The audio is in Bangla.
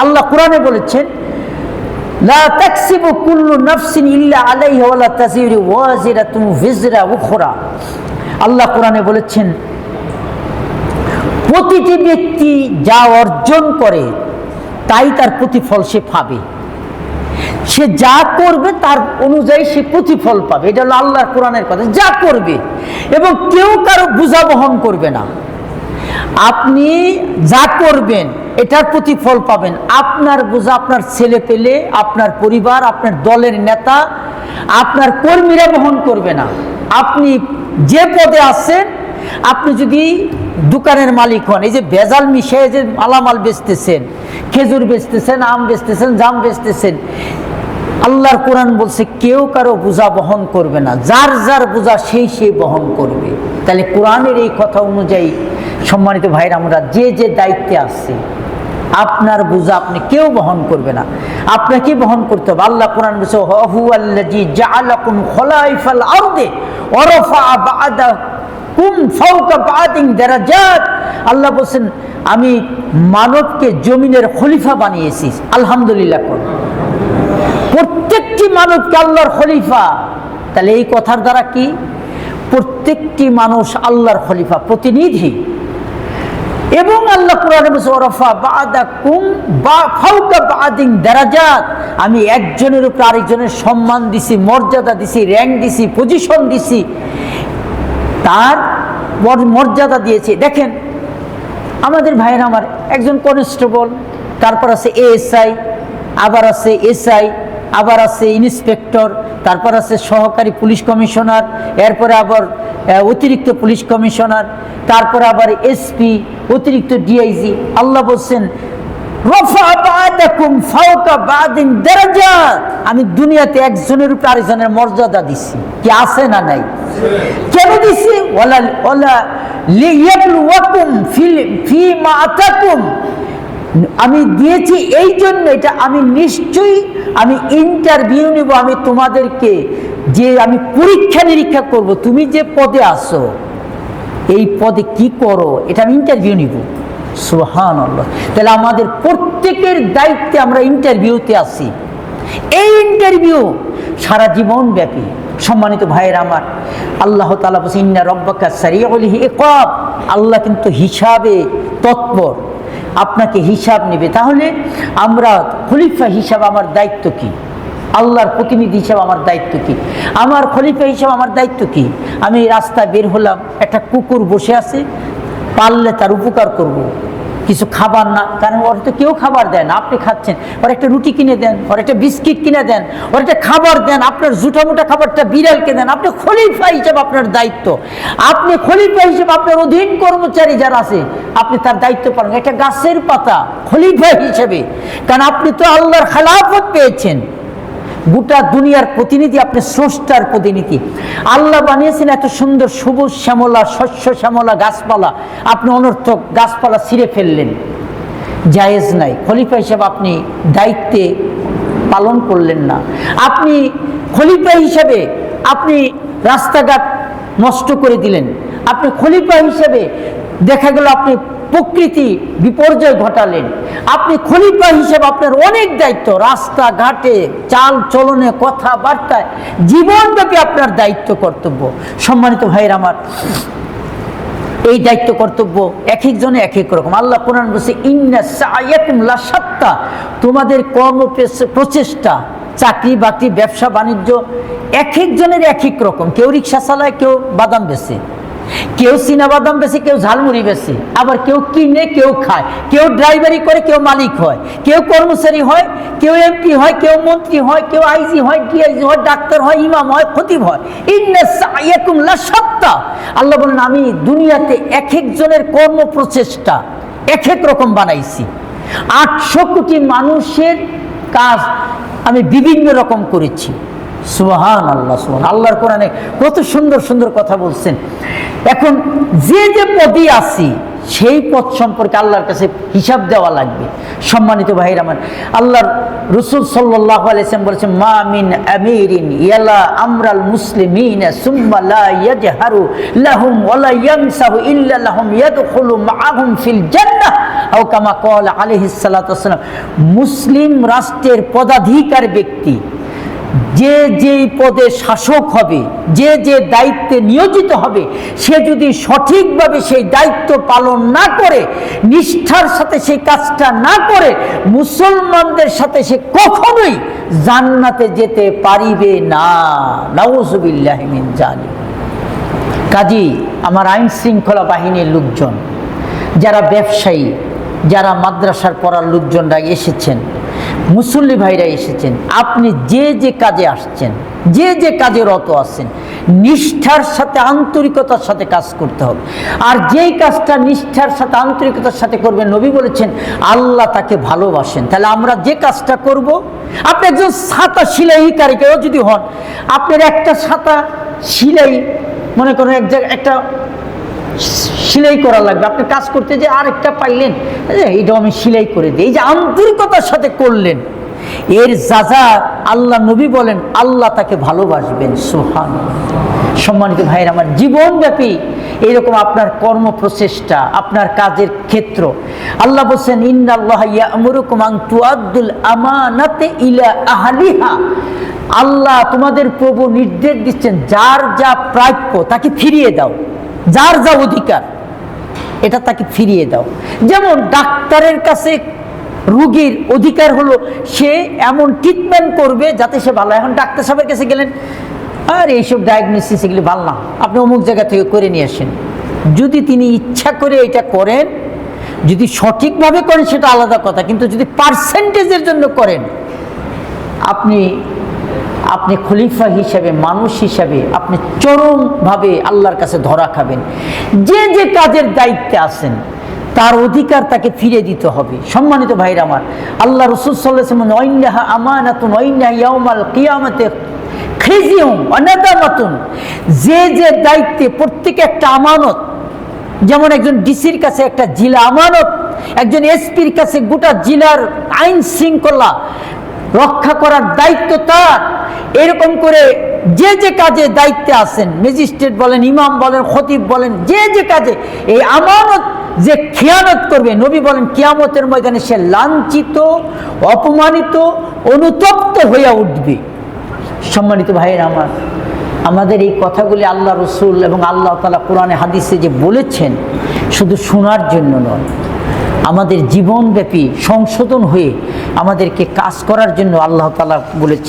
আল্লাহ কোরআনে বলেছেন আল্লাহ কোরআনে বলেছেন, প্রতিটি ব্যক্তি যা অর্জন করে, তাই তার প্রতিফল সে পাবে। সে যা করবে, তার অনুযায়ী সে প্রতিফল পাবে। এটা হলো আল্লাহর কোরআনের কথা, যা করবে। এবং কেউ কারও বোঝা বহন করবে না। আপনি যা করবেন এটার প্রতিফল পাবেন। আপনার বোঝা আপনার ছেলে পেলে, আপনার পরিবার, আপনার দলের নেতা, আপনার কর্মীরা বহন করবে না। আপনি যে পদে আছেন, আপনি যদি দোকানের মালিক হন, এই যে ভেজাল মিশিয়ে যে মালামাল বেচতেছেন, খেজুর বেচতেছেন, আম বেচতেছেন, জাম বেচতেছেন, আল্লাহর কোরআন বলছে, কেউ কারও বোঝা বহন করবে না। যার যার বোঝা, সেই সেই বহন করবে। তাহলে কোরআনের এই কথা অনুযায়ী সম্মানিত ভাইরা আমরা যে যে দায়িত্বে আছে আপনার বোঝা আপনি কেউ বহন করবে না। আপনাকে বহন করতে হবে? আল্লাহ কোরআন বলছে হু আল্লাজি জাআলাকুম খলাইফাল বা'দা কুম বা'দিন দারাজাত। আল্লাহ বলছেন, আমি মানবকে জমিনের খলিফা বানিয়েছি। আলহামদুলিল্লাহ প্রত্যেকটি মানবকে আল্লাহর খলিফা। তাহলে এই কথার দ্বারা কি? প্রত্যেকটি মানুষ আল্লাহর খলিফা, প্রতিনিধি। এবং আল্লাহ কোরআনে কুম বা আমি একজনের উপর আরেকজনের সম্মান দিছি, মর্যাদা দিছি র্যাঙ্ক দিছি পজিশন দিছি। তার মর্যাদা দিয়েছি। দেখেন, আমাদের ভাইয়ের আমার একজন কনস্টেবল তারপর আছে এএসআই আবার আছে এসআই আবার আছে ইন্সপেক্টর তারপর আছে সহকারী পুলিশ কমিশনার, এরপরে আবার অতিরিক্ত পুলিশ কমিশনার, তারপর আবার এসপি, অতিরিক্ত ডিআইজি আল্লাহ বলছেন আমি দুনিয়াতে একজনের উপর আরেকজনের মর্যাদা দিছি। কি আছে না নাই? কেন দিছি? ফিমা আতাকুম। আমি দিয়েছি এই জন্য এটা আমি নিশ্চয়ই আমি ইন্টারভিউ নিব, আমি তোমাদেরকে যে আমি পরীক্ষা নিরীক্ষা করব, তুমি যে পদে আসো এই পদে কি করো? এটা আমি ইন্টারভিউ নিব। সুহান তাহলে আমাদের প্রত্যেকের দায়িত্বে আমরা ইন্টারভিউতে আসি এই ইন্টারভিউ সারা জীবন ব্যাপী। সম্মানিত ভাইয়ের আমার, আল্লাহ তালা বলছে ইন্না রব্বাকা সারিয়াল হিকাব আল্লাহ কিন্তু হিসাবে তৎপর। আপনাকে হিসাব নেবে। তাহলে আমরা খলিফা হিসাব আমার দায়িত্ব কি? আল্লাহর প্রতিনিধি হিসাবে আমার দায়িত্ব কি? আমার খলিফা হিসাবে আমার দায়িত্ব কি? আমি রাস্তায় বের হলাম, একটা কুকুর বসে আছে পারলে তার উপকার করব। কিছু খাবার না, কারণ ওর তো কেউ খাবার দেন আপনি খাচ্ছেন। ওর একটা রুটি কিনে দেন, ওর একটা বিস্কিট কিনে দেন, ওর একটা খাবার দেন, আপনার জুটা মোটা খাবারটা বিড়ালকে দেন, আপনি খলিফা হিসেবে আপনার দায়িত্ব। আপনি খলিফা হিসেবে আপনার অধীন কর্মচারী যারা আছে, আপনি তার দায়িত্ব পালন একটা গাছের পাতা, খলিফা হিসেবে। কারণ আপনি তো আল্লাহর খেলাফত পেয়েছেন। গোটা দুনিয়ার প্রতিনিধি আপনি স্রষ্টার প্রতিনিধি। আল্লাহ বানিয়েছেন এত সুন্দর সবুজ শ্যামলা, শস্য শ্যামলা, গাছপালা। আপনি অনর্থক গাছপালা ছিঁড়ে ফেললেন। জায়েজ নাই। খলিফা হিসাবে আপনি দায়িত্বে পালন করলেন না। আপনি খলিফা হিসাবে আপনি রাস্তাঘাট নষ্ট করে দিলেন। আপনি খলিফা হিসেবে দেখা গেল আপনি প্রকৃতি বিপর্যয় ঘটালেন। আপনি খলিফা হিসেবে আপনার অনেক দায়িত্ব, রাস্তাঘাটে, চাল চলনে, কথাবার্তায়, জীবনব্যাপী আপনার দায়িত্ব কর্তব্য। সম্মানিত ভাইয়ের আমার, এই দায়িত্ব কর্তব্য এক একজনে এক এক রকম। আল্লাহ কোরআন বলছে, ইন্না তোমাদের কর্ম প্রচেষ্টা, চাকরি, বাকরি, ব্যবসা, বাণিজ্য এক একজনের এক এক রকম। কেউ রিক্সা চালায়, কেউ বাদাম বেচে। কেউ বাদাম বেচে কেউ ঝালমুড়ি বেচে আবার কেউ কিনে, কেউ খায়। কেউ ড্রাইভারি করে, কেউ মালিক হয়। কেউ কর্মচারী হয়, কেউ এমপি হয়, কেউ মন্ত্রী হয়, কেউ আইজি হয় ডিআইজি হয়, ডাক্তার হয়, ইমাম হয়, খতিব হয়। সায়াকুম আল্লাহ বলেন আমি দুনিয়াতে এক একজনের কর্ম প্রচেষ্টা এক এক রকম বানাইছি। আটশো কোটি মানুষের কাজ আমি বিভিন্ন রকম করেছি। সুবহান আল্লাহ সুবহান। আল্লাহর কোরআনে কত সুন্দর সুন্দর কথা বলছেন। এখন যে যে পদে আছি, সেই পদ সম্পর্কে আল্লাহর কাছে হিসাব দেওয়া লাগবে। সম্মানিত ভাইরা আমার, আল্লাহর রসুল সাল্লাহ আলাইসাম বলেছেন, মা মিন আমিরিন ইয়ালা আমরাল মুসলিম রাষ্ট্রের পদাধিকার ব্যক্তি যে যেই পদে শাসক হবে, যে যে দায়িত্বে নিয়োজিত হবে, সে যদি সঠিকভাবে সেই দায়িত্ব পালন না করে, নিষ্ঠার সাথে সেই কাজটা না করে, মুসলমানদের সাথে সে কখনোই জান্নাতে যেতে পারিবে না। নাউজুবিল্লাহিমিন জানি কাজী, আমার আইন শৃঙ্খলা বাহিনীর লোকজন, যারা ব্যবসায়ী, যারা মাদ্রাসার পড়ার লোকজনরা এসেছেন মুসল্লি ভাইরা এসেছেন, আপনি যে যে কাজে আসছেন, যে যে কাজে রত আছেন, নিষ্ঠার সাথে আন্তরিকতার সাথে কাজ করতে হবে। আর যেই কাজটা নিষ্ঠার সাথে, আন্তরিকতার সাথে করবেন, নবী বলেছেন, আল্লাহ তাকে ভালোবাসেন। তাহলে আমরা যে কাজটা করব? আপনি একজন ছাতা সিলাই কারিগরও যদি হন, আপনার একটা ছাতা সিলাই, মনে করেন এক জায়গায় একটা সেলাই করা লাগবে। আপনি কাজ করতে যে আরেকটা পাইলেন এই এইটাও আমি সেলাই করে দিই। এই যে আন্তরিকতার সাথে করলেন, এর যাজা আল্লাহ নবী বলেন, আল্লাহ তাকে ভালোবাসবেন সুহান সম্মানিত ভাইয়ের, আমার জীবনব্যাপী এইরকম আপনার কর্ম প্রচেষ্টা আপনার কাজের ক্ষেত্র। আল্লাহ বলছেন, ইন্নাল্লাহ ইয়ামুরুকুম আন তুআদ্দুল আমানাতে ইলা আল্লাহ তোমাদের প্রভু নির্দেশ দিচ্ছেন, যার যা প্রাপ্য তাকে ফিরিয়ে দাও। যার যা অধিকার, এটা তাকে ফিরিয়ে দাও। যেমন ডাক্তারের কাছে রুগীর অধিকার হলো, সে এমন ট্রিটমেন্ট করবে যাতে সে ভালো। এখন ডাক্তার সাহেবের কাছে গেলেন, আর, এইসব ডায়াগনোসিস এগুলি ভালো না। আপনি অমুক জায়গা থেকে করে নিয়ে আসেন। যদি তিনি ইচ্ছা করে এটা করেন, যদি সঠিকভাবে করেন, সেটা আলাদা কথা। কিন্তু যদি পার্সেন্টেজের জন্য করেন, আপনি আপনি খলিফা হিসাবে, মানুষ হিসাবে আপনি চরমভাবে আল্লাহর কাছে ধরা খাবেন। যে যে কাজের দায়িত্বে আছেন, তার অধিকার তাকে ফিরে দিতে হবে। সম্মানিত ভাইরা আমার, আল্লাহ রসুল আমানাতুন ইয়াউমাল কিয়ামতে যে যে দায়িত্বে প্রত্যেকে একটা আমানত, যেমন একজন ডিসির কাছে একটা জিলা আমানত, একজন এসপির কাছে গোটা জেলার আইন শৃঙ্খলা রক্ষা করার দায়িত্ব তার। এরকম করে যে যে কাজে দায়িত্বে আছেন, ম্যাজিস্ট্রেট বলেন, ইমাম বলেন, খতিব বলেন, যে যে কাজে, এই আমানত যে খেয়ানত করবে, নবী বলেন, কিয়ামতের ময়দানে সে লাঞ্ছিত, অপমানিত, অনুতপ্ত হইয়া উঠবে। সম্মানিত ভাইয়ের আমার, আমাদের এই কথাগুলি আল্লাহ রসুল এবং আল্লাহ তালা কোরআনে হাদিসে যে বলেছেন, শুধু শোনার জন্য নয় আমাদের জীবনব্যাপী সংশোধন হয়ে আমাদেরকে কাজ করার জন্য আল্লাহ তালা বলেছেন।